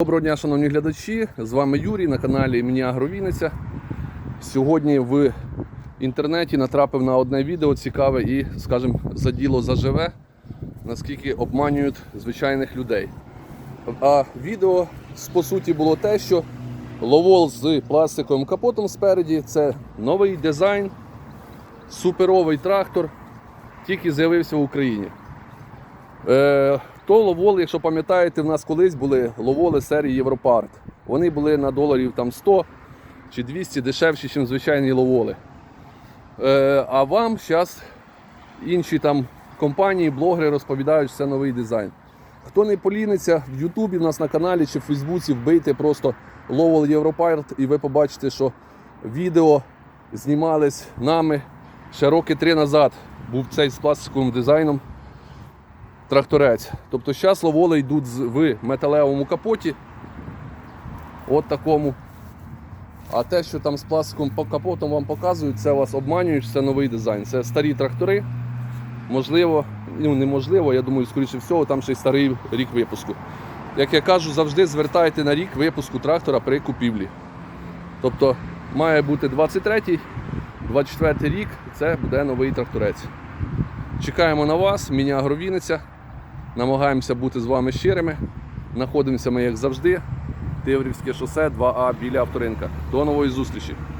Доброго дня, шановні глядачі. З вами Юрій на каналі імені Агровіниця. Сьогодні в інтернеті натрапив на одне відео цікаве і, скажімо, за діло заживе, наскільки обманюють звичайних людей. А відео по суті було те, що ловол з пластиковим капотом спереді це новий дизайн, суперовий трактор, тільки з'явився в Україні. Е, то ловоли, якщо пам'ятаєте, в нас колись були ловоли серії Європарт. Вони були на доларів там 100 чи 200 дешевші, ніж звичайні ловоли. Е, а вам зараз інші там компанії, блогери розповідають, що це новий дизайн. Хто не поліниться, в Ютубі в нас на каналі чи в Фейсбуці вбийте просто ловол Європарт і ви побачите, що відео знімались нами ще роки три назад. Був цей з пластиковим дизайном тракторець. Тобто зараз ловоли йдуть в металевому капоті. От такому. А те, що там з пластиковим по- капотом вам показують, це вас обманюють, це новий дизайн. Це старі трактори. Можливо, ну неможливо, я думаю, скоріше всього, там ще й старий рік випуску. Як я кажу, завжди звертайте на рік випуску трактора при купівлі. Тобто має бути 23-й, 24 рік, це буде новий тракторець. Чекаємо на вас, міні Агровіниця. Намагаємося бути з вами щирими. Знаходимося ми, як завжди, Тиврівське шосе 2А біля авторинка. До нової зустрічі!